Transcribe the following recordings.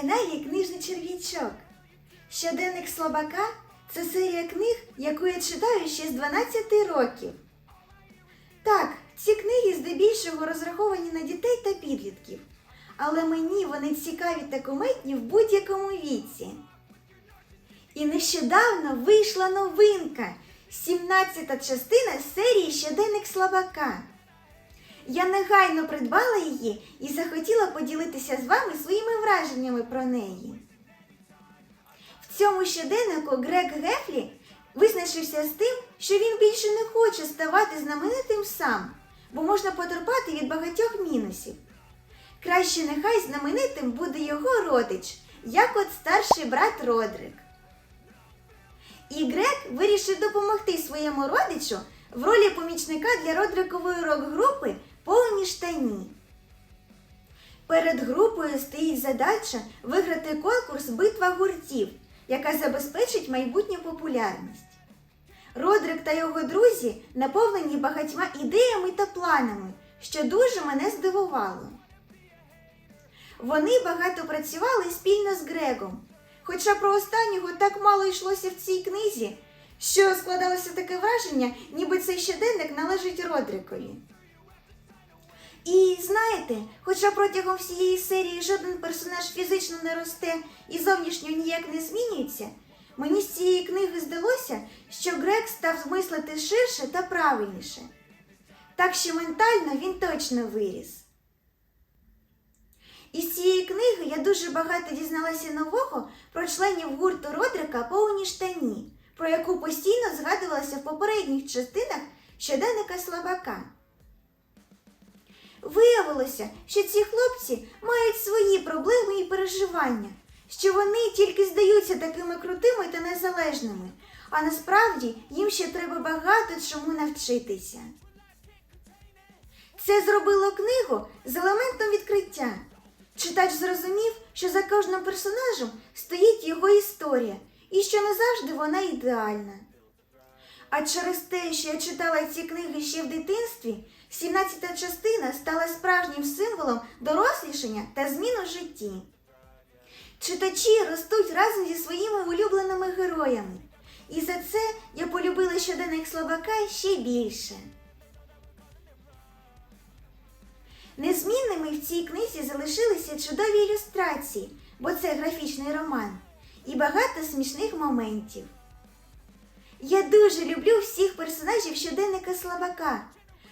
каналі Книжний черв'ячок. Щоденник Слабака це серія книг, яку я читаю ще з 12 років. Так, ці книги здебільшого розраховані на дітей та підлітків, але мені вони цікаві та кумедні в будь-якому віці. І нещодавно вийшла новинка 17-та частина серії Щоденник Слабака. Я негайно придбала її і захотіла поділитися з вами своїми враженнями про неї. В цьому щоденнику Грег Гефлі визначився з тим, що він більше не хоче ставати знаменитим сам, бо можна потерпати від багатьох мінусів. Краще нехай знаменитим буде його родич, як от старший брат Родрик. І Грег вирішив допомогти своєму родичу в ролі помічника для Родрикової рок-групи повні штані. Перед групою стоїть задача виграти конкурс Битва гуртів, яка забезпечить майбутню популярність. Родрик та його друзі наповнені багатьма ідеями та планами, що дуже мене здивувало. Вони багато працювали спільно з Грегом, хоча про останнього так мало йшлося в цій книзі, що складалося таке враження, ніби цей щоденник належить Родрикові. І знаєте, хоча протягом всієї серії жоден персонаж фізично не росте і зовнішньо ніяк не змінюється, мені з цієї книги здалося, що Грег став мислити ширше та правильніше. Так що ментально він точно виріс. Із цієї книги я дуже багато дізналася нового про членів гурту Родрика повні штані, про яку постійно згадувалася в попередніх частинах щоденника Слабака. Виявилося, що ці хлопці мають свої проблеми і переживання, що вони тільки здаються такими крутими та незалежними, а насправді їм ще треба багато чому навчитися. Це зробило книгу з елементом відкриття. Читач зрозумів, що за кожним персонажем стоїть його історія, і що не завжди вона ідеальна. А через те, що я читала ці книги ще в дитинстві, 17-та частина стала справжнім символом дорослішання та змін у житті. Читачі ростуть разом зі своїми улюбленими героями, і за це я полюбила щоденник Слабака ще більше. Незмінними в цій книзі залишилися чудові ілюстрації, бо це графічний роман, і багато смішних моментів. Я дуже люблю всіх персонажів щоденника Слабака.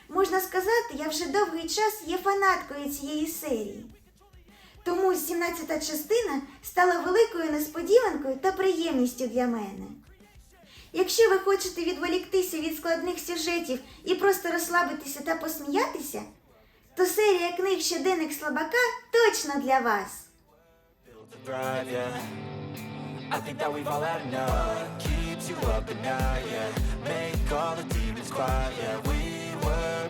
Можна сказати, я вже довгий час є фанаткою цієї серії. Тому 17-та частина стала великою несподіванкою та приємністю для мене. Якщо ви хочете відволіктися від складних сюжетів і просто розслабитися та посміятися, то серія книг щоденник Слабака точно для вас. you up and night, yeah. Make all the demons quiet, yeah. We were